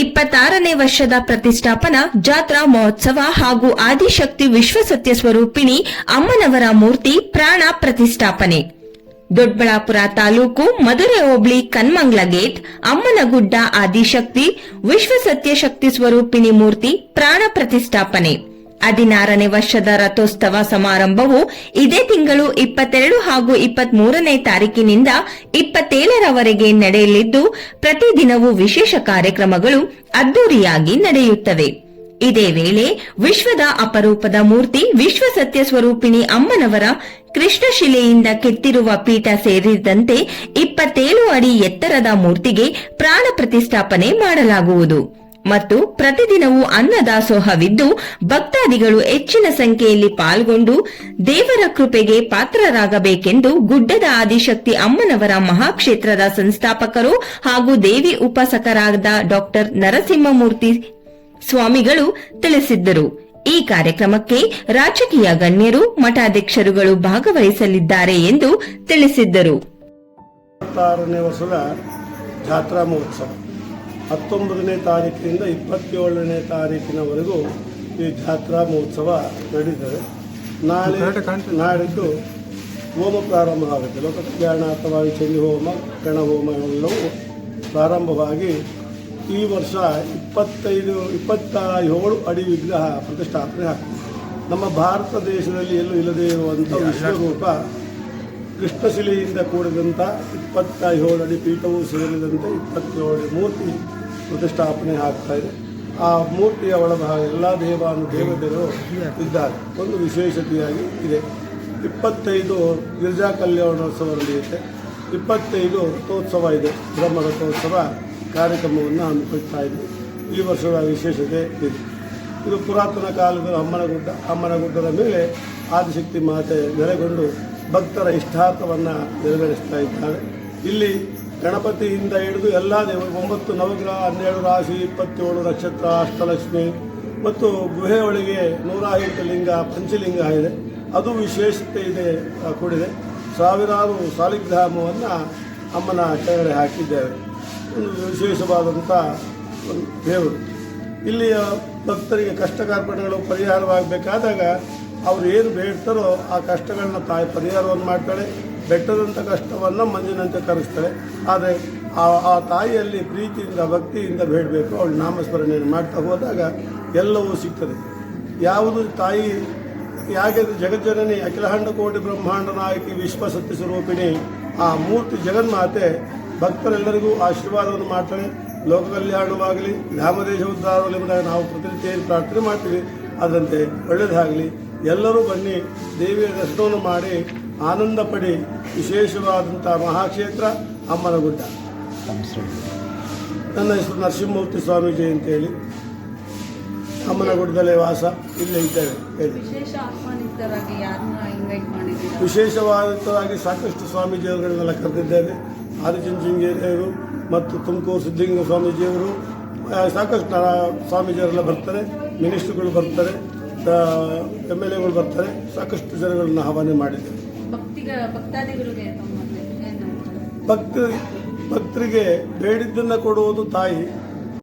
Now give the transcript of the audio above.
ಇಪ್ಪತ್ತಾರನೇ ವರ್ಷದ ಪ್ರತಿಷ್ಠಾಪನಾ, ಜಾತ್ರಾ ಮಹೋತ್ಸವ ಹಾಗೂ ಆದಿಶಕ್ತಿ ವಿಶ್ವಸತ್ಯ ಸ್ವರೂಪಿಣಿ ಅಮ್ಮನವರ ಮೂರ್ತಿ ಪ್ರಾಣ ಪ್ರತಿಷ್ಠಾಪನೆ. ದೊಡ್ಡಬಳ್ಳಾಪುರ ತಾಲೂಕು ಮಧುರೆ ಹೋಬಳಿ ಕನ್ಮಂಗ್ಲ ಗೇಟ್, ಅಮ್ಮನಗುಡ್ಡ ಆದಿಶಕ್ತಿ, ವಿಶ್ವಸತ್ಯ ಶಕ್ತಿ ಸ್ವರೂಪಿಣಿ ಮೂರ್ತಿ ಪ್ರಾಣ ಪ್ರತಿಷ್ಠಾಪನೆ. ಹದಿನಾರನೇ ವರ್ಷದ ರಥೋತ್ಸವ ಸಮಾರಂಭವು ಇದೇ ತಿಂಗಳು ಇಪ್ಪತ್ತೆರಡು ಹಾಗೂ ಇಪ್ಪತ್ತ್ ಮೂರನೇ ತಾರೀಕಿನಿಂದ ಇಪ್ಪತ್ತೇಳರವರೆಗೆ ನಡೆಯಲಿದ್ದು ಪ್ರತಿದಿನವೂ ವಿಶೇಷ ಕಾರ್ಯಕ್ರಮಗಳು ಅದ್ದೂರಿಯಾಗಿ ನಡೆಯುತ್ತವೆ. ಇದೇ ವೇಳೆ ವಿಶ್ವದ ಅಪರೂಪದ ಮೂರ್ತಿ ವಿಶ್ವ ಸತ್ಯ ಸ್ವರೂಪಿಣಿ ಅಮ್ಮನವರ ಕೃಷ್ಣಶಿಲೆಯಿಂದ ಕೆತ್ತಿರುವ ಪೀಠ ಸೇರಿದಂತೆ ಇಪ್ಪತ್ತೇಳು ಅಡಿ ಎತ್ತರದ ಮೂರ್ತಿಗೆ ಪ್ರಾಣ ಪ್ರತಿಷ್ಠಾಪನೆ ಮಾಡಲಾಗುವುದು. ಮತ್ತು ಪ್ರತಿದಿನವೂ ಅನ್ನದಾಸೋಹವಿದ್ದು ಭಕ್ತಾದಿಗಳು ಹೆಚ್ಚಿನ ಸಂಖ್ಯೆಯಲ್ಲಿ ಪಾಲ್ಗೊಂಡು, ದೇವರ ಕೃಪೆಗೆ ಪಾತ್ರರಾಗಬೇಕೆಂದು ಗುಡ್ಡದ ಆದಿಶಕ್ತಿ ಅಮ್ಮನವರ ಮಹಾಕ್ಷೇತ್ರದ ಸಂಸ್ಥಾಪಕರು ಹಾಗೂ ದೇವಿ ಉಪಾಸಕರಾದ ಡಾಕ್ಟರ್ ನರಸಿಂಹಮೂರ್ತಿ ಸ್ವಾಮಿಗಳು ತಿಳಿಸಿದ್ದರು. ಈ ಕಾರ್ಯಕ್ರಮಕ್ಕೆ ರಾಜಕೀಯ ಗಣ್ಯರು, ಮಠಾಧ್ಯಕ್ಷರುಗಳು ಭಾಗವಹಿಸಲಿದ್ದಾರೆ ಎಂದು ತಿಳಿಸಿದ್ದರು. ಜಾತ್ರಾ ಮಹೋತ್ಸವ. ಹತ್ತೊಂಬತ್ತನೇ ತಾರೀಕಿನಿಂದ ಇಪ್ಪತ್ತೇಳನೇ ತಾರೀಕಿನವರೆಗೂ ಈ ಜಾತ್ರಾ ಮಹೋತ್ಸವ ನಡೀತದೆ. ನಾಳೆ ನಾಡಿದ್ದು ಹೋಮ ಪ್ರಾರಂಭ ಆಗುತ್ತೆ. ಲೋಕ ಅಥವಾ ಚಂಡಿ ಹೋಮ ಕಣ ಹೋಮ ಎಲ್ಲವೂ ಪ್ರಾರಂಭವಾಗಿ ಈ ವರ್ಷ ಇಪ್ಪತ್ತೈದು ಇಪ್ಪತ್ತ ಏಳು ಅಡಿ ವಿಗ್ರಹ ಪ್ರತಿಷ್ಠಾಪನೆ ಆಗ್ತದೆ. ನಮ್ಮ ಭಾರತ ದೇಶದಲ್ಲಿ ಎಲ್ಲೂ ಇಲ್ಲದೇ ಇರುವಂಥ ವಿಶ್ವರೂಪ ಕೃಷ್ಣಶಿಲೆಯಿಂದ ಕೂಡಿದಂಥ ಇಪ್ಪತ್ತ ಏಳು ಅಡಿ ಪೀಠವು ಸೇರಿದಂತೆ ಇಪ್ಪತ್ತೇಳು ಮೂರ್ತಿ ಪ್ರತಿಷ್ಠಾಪನೆ ಆಗ್ತಾ ಇದೆ. ಆ ಮೂರ್ತಿಯ ಒಳಭಾಗ ಎಲ್ಲ ದೇವಾನು ದೇವತೆಗಳು ಇದ್ದಾರೆ. ಒಂದು ವಿಶೇಷತೆಯಾಗಿ ಇದೆ. ಇಪ್ಪತ್ತೈದು ಗಿರಿಜಾ ಕಲ್ಯಾಣೋತ್ಸವ ನಡೆಯುತ್ತೆ ಇಪ್ಪತ್ತೈದು ರಥೋತ್ಸವ ಇದೆ. ಬ್ರಹ್ಮ ರಥೋತ್ಸವ ಕಾರ್ಯಕ್ರಮವನ್ನು ಹಮ್ಮಿಕೊಳ್ತಾ ಇದ್ವಿ ಈ ವರ್ಷದ ವಿಶೇಷತೆ ಇದೆ. ಇದು ಪುರಾತನ ಕಾಲದ ಅಮ್ಮನಗುಡ್ಡ, ಅಮ್ಮನಗುಡ್ಡದ ಮೇಲೆ ಆದಿಶಕ್ತಿ ಮಾತೆ ನೆಲೆಗೊಂಡು ಭಕ್ತರ ಇಷ್ಟಾರ್ಥವನ್ನು ನೆರವೇರಿಸ್ತಾ ಇದ್ದಾರೆ. ಇಲ್ಲಿ ಗಣಪತಿಯಿಂದ ಹಿಡಿದು ಎಲ್ಲ ದೇವರು ಒಂಬತ್ತು ನವಗ್ರಹ, ಹನ್ನೆರಡು ರಾಶಿ, ಇಪ್ಪತ್ತೇಳು ನಕ್ಷತ್ರ, ಅಷ್ಟಲಕ್ಷ್ಮಿ ಮತ್ತು ಗುಹೆ ಒಳಗೆ ನೂರ ಲಿಂಗ, ಪಂಚಲಿಂಗ ಇದೆ. ಅದು ವಿಶೇಷತೆ ಇದೆ ಕೂಡಿದೆ. ಸಾವಿರಾರು ಸಾಲಿಗ್ರಾಮವನ್ನು ಅಮ್ಮನ ಕೆಳಗಡೆ ಹಾಕಿದ್ದೇವೆ ಒಂದು ವಿಶೇಷವಾದಂಥ ಒಂದು ದೇವರು. ಇಲ್ಲಿಯ ಭಕ್ತರಿಗೆ ಕಷ್ಟ ಕಾರ್ಪಣ್ಯಗಳು ಪರಿಹಾರವಾಗಬೇಕಾದಾಗ ಅವರು ಏನು ಬೇಡ್ತಾರೋ ಆ ಕಷ್ಟಗಳನ್ನ ತಾಯಿ ಪರಿಹಾರವನ್ನು ಮಾಡ್ತಾಳೆ. ಬೆಟ್ಟದಂಥ ಕಷ್ಟವನ್ನು ಮಂಜಿನಂತೆ ಕರೆಸ್ತಾಳೆ ಆದರೆ ಆ ಆ ತಾಯಿಯಲ್ಲಿ ಪ್ರೀತಿಯಿಂದ, ಭಕ್ತಿಯಿಂದ ಬೇಡಬೇಕು. ಅವಳು ನಾಮಸ್ಮರಣೆಯನ್ನು ಮಾಡ್ತಾ ಹೋದಾಗ ಎಲ್ಲವೂ ಸಿಗ್ತದೆ. ಯಾವುದು ತಾಯಿ, ಯಾಕೆ ಜಗಜ್ಜನನಿ ಅಖಿಲಾಂಡ ಕೋಟಿ ಬ್ರಹ್ಮಾಂಡ ನಾಯಕಿ ವಿಶ್ವ ಸತ್ಯ ಸ್ವರೂಪಿಣಿ, ಆ ಮೂರ್ತಿ ಜಗನ್ಮಾತೆ ಭಕ್ತರೆಲ್ಲರಿಗೂ ಆಶೀರ್ವಾದವನ್ನು ಮಾಡ್ತಾಳೆ. ಲೋಕ ಕಲ್ಯಾಣವಾಗಲಿ ಧಾಮದೇಶ ಉದ್ಧಾರವಾಗಲಿ ಎಂಬುದಾಗಿ ನಾವು ಪ್ರತಿನಿತ್ಯ ಪ್ರಾರ್ಥನೆ ಮಾಡ್ತೀವಿ. ಅದರಂತೆ ಒಳ್ಳೆಯದಾಗಲಿ ಎಲ್ಲರೂ ಬನ್ನಿ, ದೇವಿಯ ದರ್ಶನವನ್ನು ಮಾಡಿ ಆನಂದ ಪಡಿ ವಿಶೇಷವಾದಂಥ ಮಹಾಕ್ಷೇತ್ರ ಅಮ್ಮನಗುಡ್ಡ. ನನ್ನ ಹೆಸರು ನರಸಿಂಹಮೂರ್ತಿ ಸ್ವಾಮೀಜಿ ಅಂತೇಳಿ. ಅಮ್ಮನಗುಡ್ಡದಲ್ಲೇ ವಾಸ ಇಲ್ಲೇ ಇದ್ದೇವೆ ಹೇಳಿ. ವಿಶೇಷವಾದವಾಗಿ ಸಾಕಷ್ಟು ಸ್ವಾಮೀಜಿಯವರುಗಳನ್ನೆಲ್ಲ ಕರೆದಿದ್ದೇವೆ. ಆದಿಚುಂಚನಗಿರಿಯವರು ಮತ್ತು ತುಮಕೂರು ಸಿದ್ಧಲಿಂಗ ಸ್ವಾಮೀಜಿಯವರು ಸಾಕಷ್ಟು ಸ್ವಾಮೀಜಿಯವರೆಲ್ಲ ಬರ್ತಾರೆ. ಮಿನಿಸ್ಟ್ರುಗಳು ಬರ್ತಾರೆ. ಎಂ ಎಲ್ ಎಗಳು ಬರ್ತಾರೆ. ಸಾಕಷ್ಟು ಜನಗಳನ್ನು ಆಹ್ವಾನ ಮಾಡಿದ್ದೇವೆ. ಭಕ್ತಾದಿಗಳಿಗೆ ಭಕ್ತ ಭಕ್ತರಿಗೆ ಬೇಡಿದ್ದನ್ನ ಕೊಡುವುದು ತಾಯಿ.